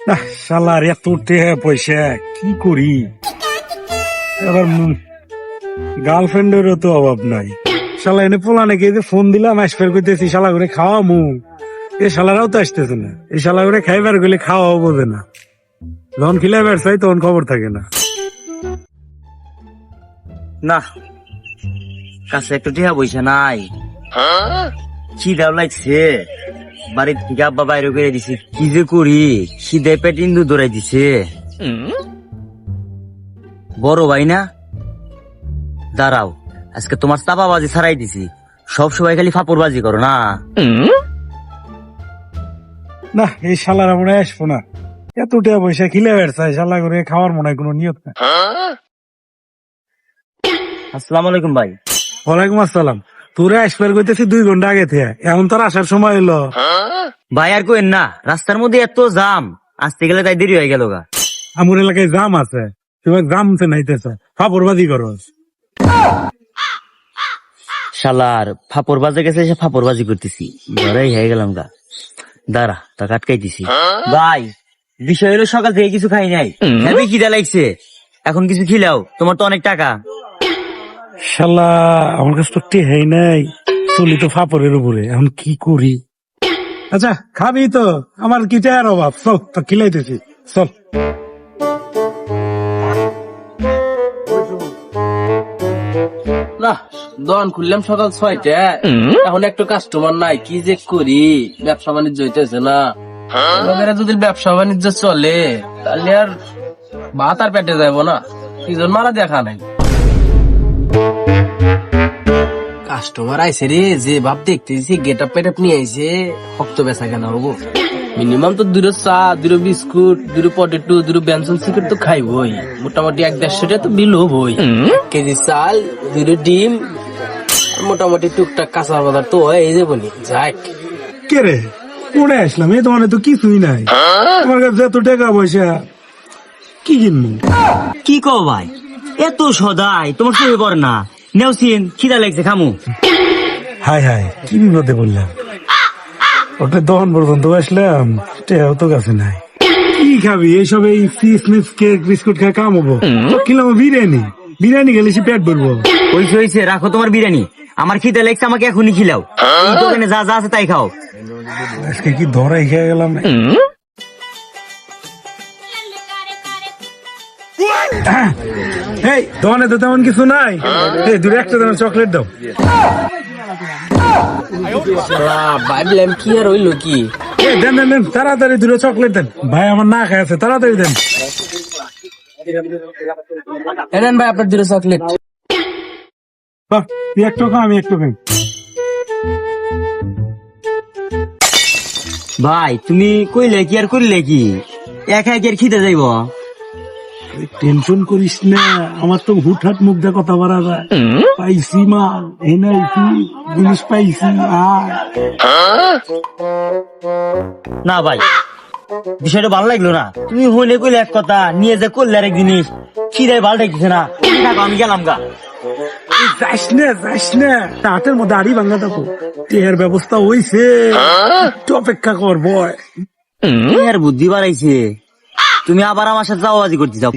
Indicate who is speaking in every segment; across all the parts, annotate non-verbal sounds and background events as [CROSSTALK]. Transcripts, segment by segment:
Speaker 1: আহ, শালার এত টেহা পয়সা কি করি? এবার গার্লফ্রেন্ডেরও তো অভাব নাই। শালা এনে পোলা নাকি যে ফোন দিলাম আসফের করতেছি শালা করে খাওয়া মু এ শালারাও তো আসতেছে না। এই শালা করে খাইবার গেলে খাওয়াও বোঝে না। যখন খিলে বেড়াই তখন খবর থাকে না।
Speaker 2: না কাছে একটু টিহা পয়সা নাই। লাগছে? বাড়ির থেকে আব্বা বাইরে করে দিছে কি যে করি? খিদে পেট ইন্দু দৌড়াই দিছে। বড় ভাই না? দাঁড়াও আজকে তোমার চাপাবাজি ছাড়াই দিছি। সব সময় খালি ফাপড়বাজি করো না।
Speaker 1: না এই শালারা মনে হয় আসব না। এত টাকা পয়সা খিলে বেড়াই শালা করে খাওয়ার মনে কোনো নিয়ত না
Speaker 2: আসসালামু আলাইকুম ভাই।
Speaker 1: ওয়ালাইকুম আসসালাম। তোরে আসবার করতেছি দুই ঘণ্টা আগে থেকে। এখন তোর আসার সময় এলো
Speaker 2: ভাই আর কোয়েন না রাস্তার মধ্যে এত জাম আসতে গেলে তাই দেরি হয়ে গেল গা।
Speaker 1: আমার এলাকায় জাম আছে তুমি জামতে নাইতেছে ফাপড়বাজি করো।
Speaker 2: শালার ফাপড় বাজে গেছে সে ফাপড় বাজি করতেছি। ঘরেই হয়ে গেলাম গা। দাঁড়া তা কাটকাই দিছি। ভাই বিষয় হলো সকাল থেকে কিছু খাই নাই। হেবি খিদা লাগছে। এখন কিছু খিলাও তোমার তো অনেক টাকা।
Speaker 1: শালা আমার কাছে তো টেহাই নাই। চলি তো ফাপড়ের উপরে এখন কি করি? আচ্ছা খাবি তো। আমার কি টেহার অভাব? চল তো খিলাইতেছি। চল।
Speaker 3: না দোকান খুললাম সকাল ছয়টা এখন একটু কাস্টমার নাই কি যে করি? ব্যবসা বাণিজ্য হইতেছে না। যদি ব্যবসা বাণিজ্য চলে তাহলে আর ভাত আর পেটে যাব না। সিজন মারা দেখা নাই কাস্টমার আইসে রে যে ভাব দেখতেছি গেট আপ পেট নিয়ে আইসে শক্ত বেচা কেন হব মিনিমাম তো দুটো চা দুটো বিস্কুট দুটো পটেটো দুটো ব্যঞ্জন সিকুট তো খাইবই। মোটামুটি এক দেড়শোটা তো বিল হবই। কেজি চাল দুটো ডিম মোটামুটি টুকটাক কাঁচা বাজার তো হয়ে যাব নি যাক।
Speaker 1: কে রে? পড়ে আসলাম? এই দোকানে তো কিছুই নাই। আমার কাছে এত টাকা পয়সা কি কিনবো?
Speaker 2: কি কো ভাই? এত সদাই তোমার শুয়ে পড় না? নেওসিন খিদা লাগছে খামু
Speaker 1: হাই হাই কি বিপদে বললাম ওটা দহন পর্যন্ত আসলাম। টেহাও তো কাছে নাই। কি খাবি? এইসব এই কিসমিস কেক বিস্কুট খাই কাম হব। তো কিনলাম বিরিয়ানি। বিরিয়ানি গেলে সে পেট ভরবো।
Speaker 2: হইছে হইছে রাখো তোমার বিরিয়ানি। আমার খিদে লাগছে আমাকে এখনই খিলাও। এই দোকানে যা যা আছে তাই খাও।
Speaker 1: আজকে কি ধরাই খেয়ে গেলাম না [CLEARS THROAT] এই দোকানে তো তেমন কিছু নাই? এই দূরে একটা দাম চকলেট দাও।
Speaker 3: ভাবলাম কি আর হইল কি?
Speaker 1: দেন দেন দেন তাড়াতাড়ি দূরে চকলেট দেন। ভাই আমার না খায় আছে তাড়াতাড়ি দেন।
Speaker 3: এনেন ভাই আপনার দুটো চকলেট।
Speaker 1: বাহ, তুই একটু খা আমি একটু খাই।
Speaker 2: ভাই তুমি কইলে কি আর করলে কি? একা একা আর খিদে যাইব।
Speaker 1: টেনশন করিস না আমার তো হুটহাট মুখ দিয়ে কথা বলা যায়। পাইছি মাল এনাইছি জিনিস পাইছি
Speaker 2: না ভাই বিষয়টা ভালো লাগল না। তুমি হইলে কইলে এক কথা নিয়ে যে করলে আরেক জিনিস খিদায় ভালো লাগছে না। আমি গেলাম গা।
Speaker 1: যাস না যাস না তাঁতের মধ্যে আড়ি ভাঙ্গা থাকো টেহার ব্যবস্থা হইছে। একটু অপেক্ষা কর বয়।
Speaker 2: বুদ্ধি বাড়াইছে? তুমি আবার আমার সাথে যাওয়াজি করতে যাও।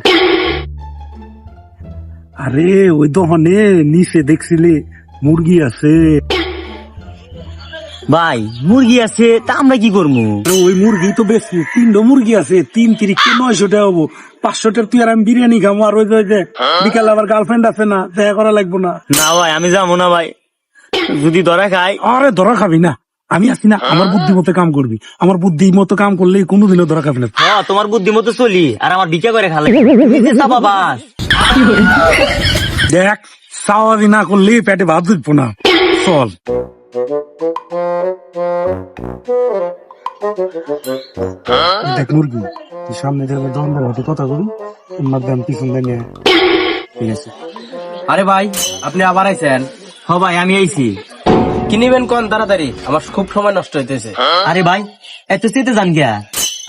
Speaker 1: আরে ওই দহনে নিচে দেখছিলি মুরগি আছে।
Speaker 2: ভাই মুরগি আছে তা আমরা কি করব?
Speaker 1: ওই মুরগি তো বেশি তিনটা মুরগি আছে তিন তিরিখ নয়শো টাকা হব? পাঁচশো টাকা তুই আর আমি বিরিয়ানি খাব আর ওই যে- বিকালে আবার গার্লফ্রেন্ড আছে না দেখা করা লাগবো না।
Speaker 2: না ভাই আমি যাব না ভাই। যদি ধরা খাই
Speaker 1: আরে ধরা খাবি না। আমি আছি না আমার বুদ্ধি মতো কাম করবি। আমার বুদ্ধি মতো কাম করলে কোনোদিনও ধরা খাবি না।
Speaker 2: হ্যাঁ তোমার বুদ্ধি মতো চলি আর আমার ভিক্ষা করে খালে। বাবা
Speaker 1: দেখ সাওয়ারি না করলে পেটে ভাত ঢুকবো না। চল। দেখ মুরগি সামনে যাবে দন্ড হাতে কথা বলি আমার দাম পিছন আয়।
Speaker 2: ঠিক আছে।
Speaker 3: আরে ভাই আপনি আবার আইছেন?
Speaker 2: হ ভাই আমি আইছি।
Speaker 3: কি নিবেন কোন তাড়াতাড়ি? আমার খুব সময় নষ্ট হইতেছে।
Speaker 2: আরে ভাই এত চেতে যান গিয়া।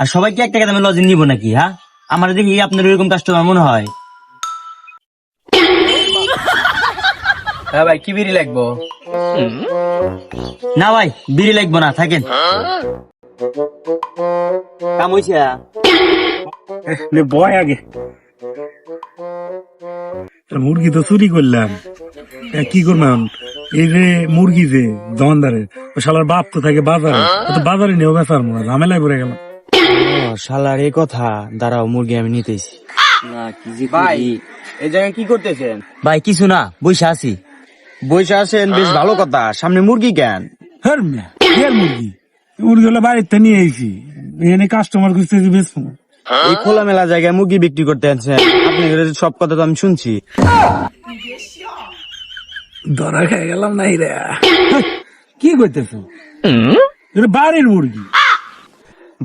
Speaker 2: আর সবাইকে একটা দামে লজেন নিব নাকি হ্যাঁ? আমার দেখি আপনার এরকম কাস্টমার মনে হয়।
Speaker 3: হ্যাঁ ভাই কি বিড়ি লাগবো?
Speaker 2: না ভাই বিড়ি লাগবো না থাকেন। কাম হইছে।
Speaker 1: বয় আগে। মুরগি তো চুরি করলাম। কি করলাম? এই যে মুরগি যে দোকানদারের ও শালার বাপ তো থাকে বাজারে? তো বাজারে নিয়েও বেচার মনে হয়, ঝামেলায় পড়ে গেলাম।
Speaker 2: শালার এই কথা দাঁড়াও মুরগি আমি নিতেছি না কি যে
Speaker 4: ভাই এই জায়গায় কি করতেছেন?
Speaker 2: ভাই কিছু না বসে আছি।
Speaker 4: বসে আসেন বেশ ভালো কথা। সামনে মুরগি কেন?
Speaker 1: হ্যাঁ মুরগি? মুরগি হলো বাড়িতে নিয়ে আইছি। এখানে কাস্টমার খুঁজতেছি বেশ
Speaker 4: এই খোলামেলা জায়গায় মুরগি বিক্রি করতে আছেন আপনি সব কথা তো আমি শুনছি।
Speaker 1: ধরা খেয়ে গেলাম নাই রে কি করতেছো? বাড়ির মুরগি।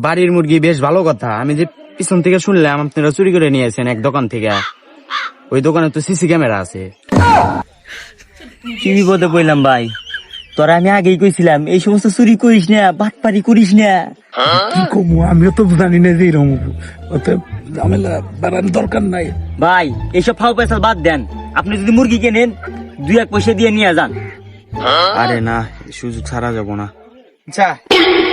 Speaker 4: বাড়ির মুরগি বেশ ভালো কথা। আমি যে পিছন থেকে শুনলাম আপনারা চুরি করে নিয়েছেন এক দোকান থেকে। ওই দোকানে তো সিসি ক্যামেরা আছে।
Speaker 2: কি বিপদে পড়লাম ভাই? তোরা আমি আগেই কইছিলাম এই সমস্ত চুরি করিস না বাটপারি করিস না।
Speaker 1: কি কমু আমিও তো জানি না যে এরকম ঝামেলা বাড়ানোর দরকার নাই।
Speaker 2: ভাই এইসব ফাও পয়সা বাদ দেন। আপনি যদি মুরগি কেনেন দুই এক পয়সা দিয়ে নিয়ে যান।
Speaker 4: আরে না সুযোগ ছাড়া যাব না। আচ্ছা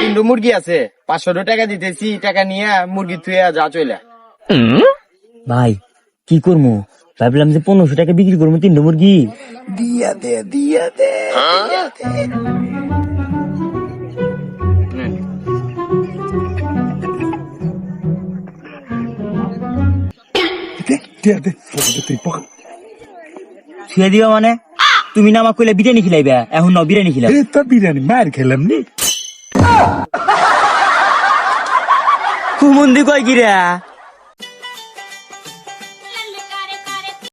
Speaker 4: তিনটে মুরগি আছে পাঁচশো টাকা দিতেছি টাকা নিয়ে মুরগি থুয়ে যা চলে
Speaker 2: ভাই কি করব ভাবলাম যে পনেরোশো টাকা বিক্রি করব তিনটে মুরগি।
Speaker 1: দিয়া দে দিয়া দে
Speaker 2: দিবা মানে? তুমি না আমাকে কইলে বিরিয়ানি খিলাইবে এখন না বিরিয়ানি খিলাও।
Speaker 1: এই তো বিরিয়ানি মার খেলাম নি।
Speaker 2: কুমন্দি কয় কি রে